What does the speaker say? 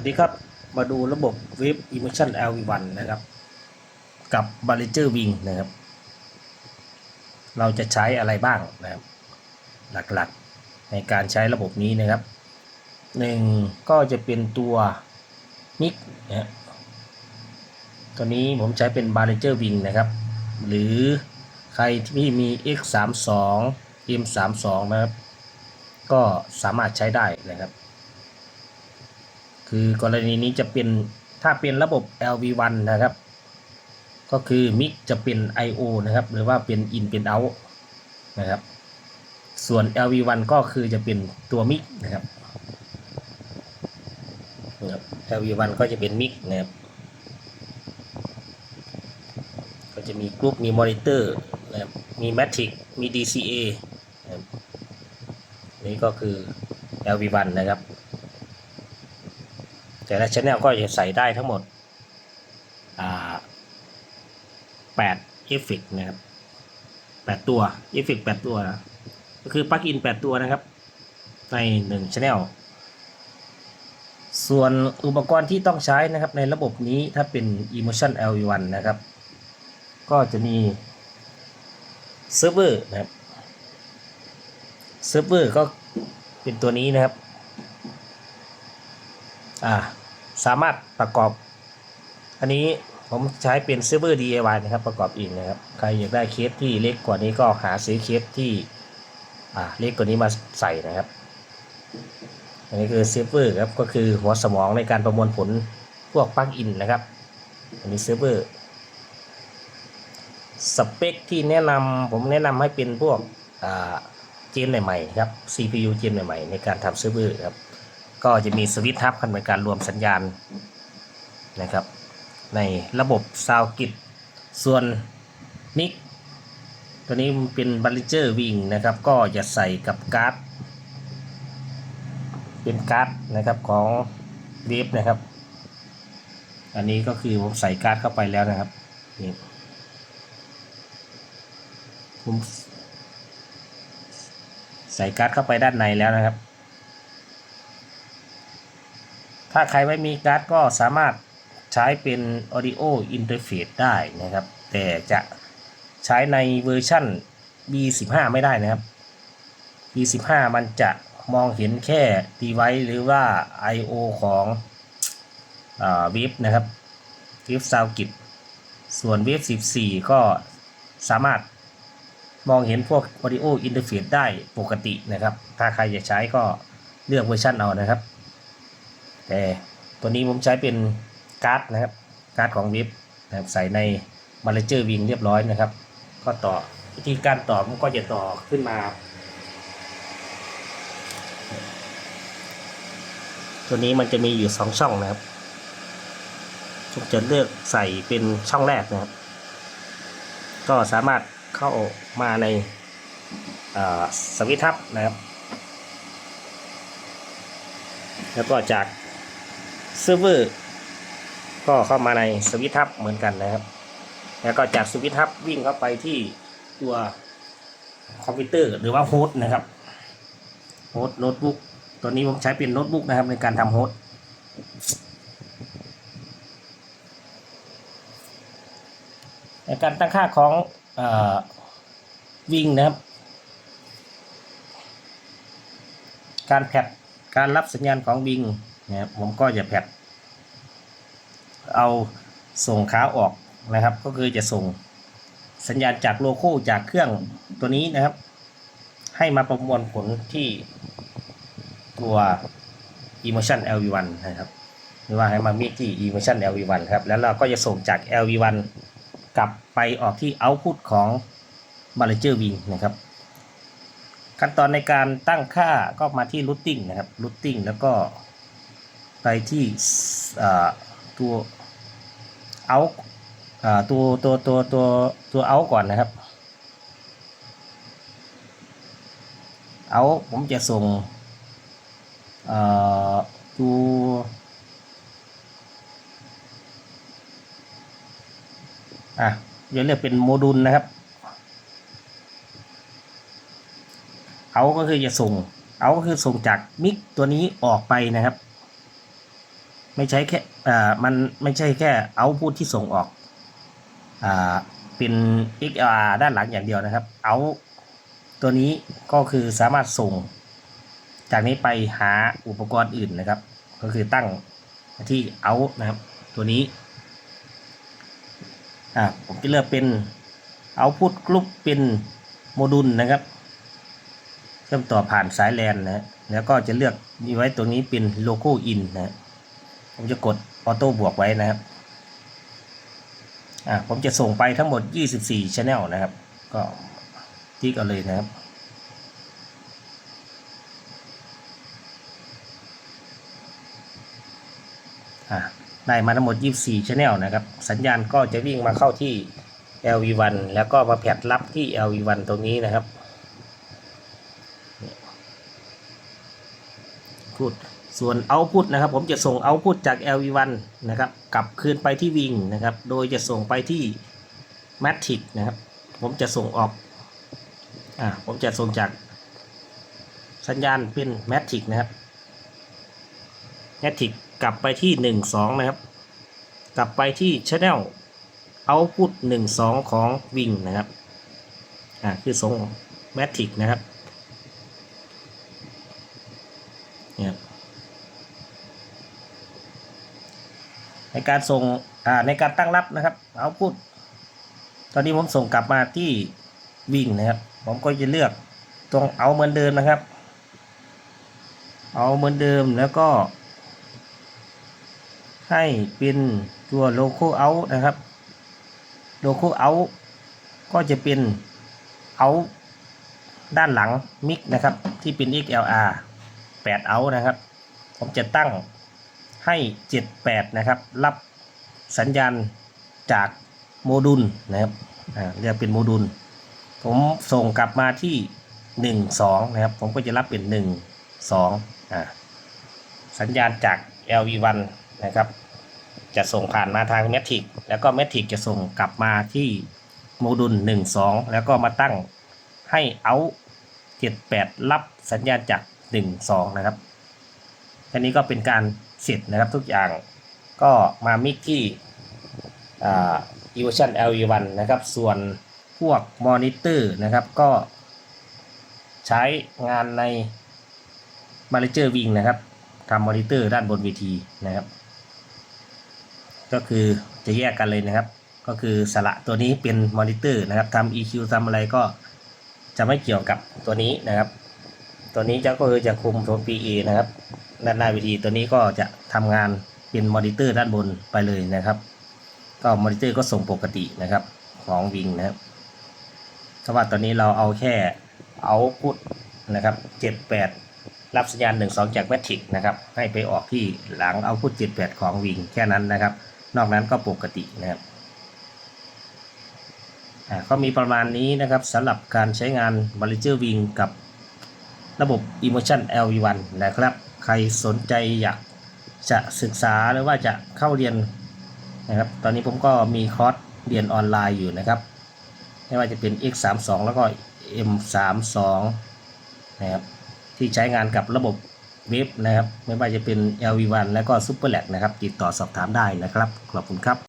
วัสดีครับ มาดูระบบ Wave Emotion LV1 นะครับ กับ b a l l i n g e r Wing นะครับ เราจะใช้อะไรบ้างนะครับ หลักๆในการใช้ระบบนี้นะครับหนึ่งก็จะเป็นตัวมิกนะฮะตัวนี้ผมใช้เป็น b a l l i n g e r Wing นะครับ หรือใครที่มี X32 M32 นะครับ ก็สามารถใช้ได้นะครับ คือกรณีนี้จะเป็นถ้าเป็นระบบ LV1 นะครับ ก็คือมิกจะเป็น I/O นะครับ หรือว่าเป็น In เป็น Out นะครับ ส่วน LV1 ก็คือจะเป็นตัวมิกนะครับนะครับ LV1 ก็จะเป็นมิกนะครับ ก็จะมีกรุ๊ปมีมอนิเตอร์นะครับมีแมทริกมี DCA นะครับนี่ก็คือ LV1 นะครับ แต่ละชแนลก็จะใส่ได้ทั้งหมด8เอฟเฟกนะครับ8ตัวเอฟเฟก8ตัวนะก็คือปลั๊กอิน8ตัวนะครับ ใน1ชแนลส่วนอุปกรณ์ที่ต้องใช้นะครับในระบบนี้ถ้าเป็น Emotion LV1 นะครับ ก็จะมีเซิร์ฟเวอร์นะครับเซิร์ฟเวอร์ก็เป็นตัวนี้นะครับ อ่า สามารถประกอบ อันนี้ผมใช้เป็นเซิร์ฟเวอร์ DIY นะครับ ประกอบเองนะครับ ใครอยากได้เคสที่เล็กกว่านี้ก็หาซื้อเคสที่อ่าเล็กกว่านี้มาใส่นะครับ อันนี้คือเซิร์ฟเวอร์ครับ ก็คือหัวสมองในการประมวลผลพวกปลั๊กอินนะครับ อันนี้เซิร์ฟเวอร์ สเปคที่แนะนำผมแนะนำให้เป็นพวกอ่าเจนใหม่ๆครับ CPU เจนใหม่ๆในการทำเซิร์ฟเวอร์ครับ ก็จะมีสวิตช์ทับคันเป็นการรวมสัญญาณนะครับ ในระบบซาวกิตส่วนนิกตัวนี้มันเป็นบัลลิเจอร์วิงนะครับ ก็จะใส่กับการ์ดเป็นการ์ดนะครับของเวฟนะครับ อันนี้ก็คือผมใส่การ์ดเข้าไปแล้วนะครับนี่ผมใส่การ์ดเข้าไปด้านในแล้วนะครับ ถ้าใครไม่มีการ์ดก็สามารถใช้เป็น Audio Interface ได้นะครับ แต่จะใช้ในเวอร์ชั่น B15 ไม่ได้นะครับ B15 มันจะมองเห็นแค่ device หรือว่า I/O ของเว็บนะครับเว็บซาวกิตส่วนเว็บ14 ก็สามารถมองเห็นพวก Audio Interface ได้ปกตินะครับ ถ้าใครจะใช้ก็เลือกเวอร์ชันเอานะครับ แต่ตัวนี้ผมใช้เป็นการ์ดนะครับการ์ดของวิบนะครับใส่ในมาเลเจอร์วิงเรียบร้อยนะครับ ก็ต่อวิธีการต่อมันก็จะต่อขึ้นมา ตัวนี้มันจะมีอยู่สองช่องนะครับผมจะเลือกใส่เป็นช่องแรกนะครับ ก็สามารถเข้ามาในสวิตช์ทับนะครับ แล้วก็จาก เซิร์ฟเวอร์ก็เข้ามาในสวิตช์ทับเหมือนกันนะครับ แล้วก็จากสวิตช์ทับวิ่งเข้าไปที่ตัวคอมพิวเตอร์หรือว่าโฮสต์นะครับโฮสต์โน้ตบุ๊กตัวนี้ผมใช้เป็นโน้ตบุ๊กนะครับในการทำโฮสต์ในการตั้งค่าของอวิ่งนะครับ การแพดการรับสัญญาณของวิง นะครับผมก็จะแพดเอาส่งขาออกนะครับ ก็คือจะส่งสัญญาณจากโลโก้จากเครื่องตัวนี้นะครับ ให้มาประมวลผลที่ตัว Emotion LV1 นะครับหรือว่าให้มามีที่ Emotion LV1 ครับ แล้วเราก็จะส่งจาก LV1 กลับไปออกที่ Output ของ b a l l i n g e r Wing นะครับ ขั้นตอนในการตั้งค่าก็มาที่ routing นะครับ routing แล้วก็ ไปที่ตัวเอาตัวตัวตัวตัวตัวเอาก่อนนะครับ เอาผมจะส่งตัวอะจะเรียกเป็นโมดูลนะครับ เอาก็คือจะส่ง เอาก็คือส่งจากมิกตัวนี้ออกไปนะครับ ไม่ใช่แค่อ่ามันไม่ใช่แค่เอาพูดที่ส่งออกอ่าเป็น XLR ด้านหลังอย่างเดียวนะครับ เอาตัวนี้ก็คือสามารถส่ง จากนี้ไปหาอุปกรณ์อื่นนะครับ ก็คือตั้งที่เอานะครับ ตัวนี้อ่าผมจะเลือกเป็นเอาพุทกรุ๊ปเป็นโมดูลนะครับเชื่อมต่อผ่านสายแลนนะแล้วก็จะเลือกมีไว้ตรงนี้เป็นโลโก้อินนะฮะ ผมจะกดออโต้บวกไว้นะครับอ่าผมจะส่งไปทั้งหมด 24 Channel นะครับ ก็ติ๊กเอาเลยนะครับอะได้มาทั้งหมด 24 Channel นะครับ สัญญาณก็จะวิ่งมาเข้าที่ LV1 แล้วก็มาแผดรับที่ LV1 ตรงนี้นะครับพูด ส่วนเอาพุทนะครับ ผมจะส่งเอาพุทจาก LV1 นะครับกลับคืนไปที่วิงนะครับ โดยจะส่งไปที่ Matic นะครับ ผมจะส่งออกอ่าผมจะส่งจากสัญญาณเป็น Matic นะครับ Matic กลับไปที่หนึ่งสองนะครับ กลับไปที่ Channel เอาพุทหนึ่งสองของวิงนะครับอ่าคือทรงแมทริกนะครับเนี่ย ในการส่งในการตั้งรับนะครับเอาพุทตอนนี้ผมส่งกลับมาที่วิ่งนะครับ ผมก็จะเลือกตรงเอาเหมือนเดิมนะครับ เอาเหมือนเดิมแล้วก็ ให้เป็นตัวโลโก้เอานะครับโลโก้เอาก็จะเป็นเอาด้านหลังมิกนะครับ ที่เป็น XLR 8เอานะครับ ผมจะตั้ง ให้ 78 นะครับ รับสัญญาณจากโมดูลนะครับเรียกเป็นโมดูล ผมส่งกลับมาที่ 1 2 นะครับ ผมก็จะรับเป็น 1 2อ่าสัญญาณจาก LV1 นะครับ จะส่งผ่านมาทางแมทริกแล้วก็แมทริกจะส่งกลับมาที่โมดูล 1 2 แล้วก็มาตั้งให้เอา78 รับสัญญาณจาก 1 2 นะครับอันนี้ก็เป็นการ เสร็จนะครับทุกอย่างก็มามิกที่อ่า Evolution LE1 นะครับ ส่วนพวกมอนิเตอร์นะครับก็ใช้งานใน m a n a g e r Wing นะครับทำมอนิเตอร์ด้านบนเวทีนะครับ ก็คือจะแยกกันเลยนะครับ ก็คือสระตัวนี้เป็นมอนิเตอร์นะครับทำ EQ ทำอะไรก็จะไม่เกี่ยวกับตัวนี้นะครับ ตัวนี้จะก็คือจะคุมโทน PA นะครับ ด้านหน้าเวทีตัวนี้ก็จะทำงานเป็นมอนิเตอร์ด้านบนไปเลยนะครับ ก็มอนิเตอร์ก็ส่งปกตินะครับของวิงนะครับเพราะว่าตอนนี้เราเอาแค่เอาพุทนะครับ78รับสัญญาณ 1 2 จากแมทริกนะครับให้ไปออกที่หลังเอาพุท78ของวิงแค่นั้นนะครับ นอกนั้นก็ปกตินะครับอ่าก็มีประมาณนี้นะครับสำหรับการใช้งาน m a n a g e r Wing กับระบบ Emotion LV1 นะครับ ใครสนใจอยากจะศึกษาหรือว่าจะเข้าเรียนนะครับ ตอนนี้ผมก็มีคอร์สเรียนออนไลน์อยู่นะครับ ไม่ว่าจะเป็น X32 แล้วก็ M32 นะครับ ที่ใช้งานกับระบบเว็บนะครับ ไม่ว่าจะเป็น LV1 แล้วก็ SuperLab นะครับ ติดต่อสอบถามได้นะครับ ขอบคุณครับ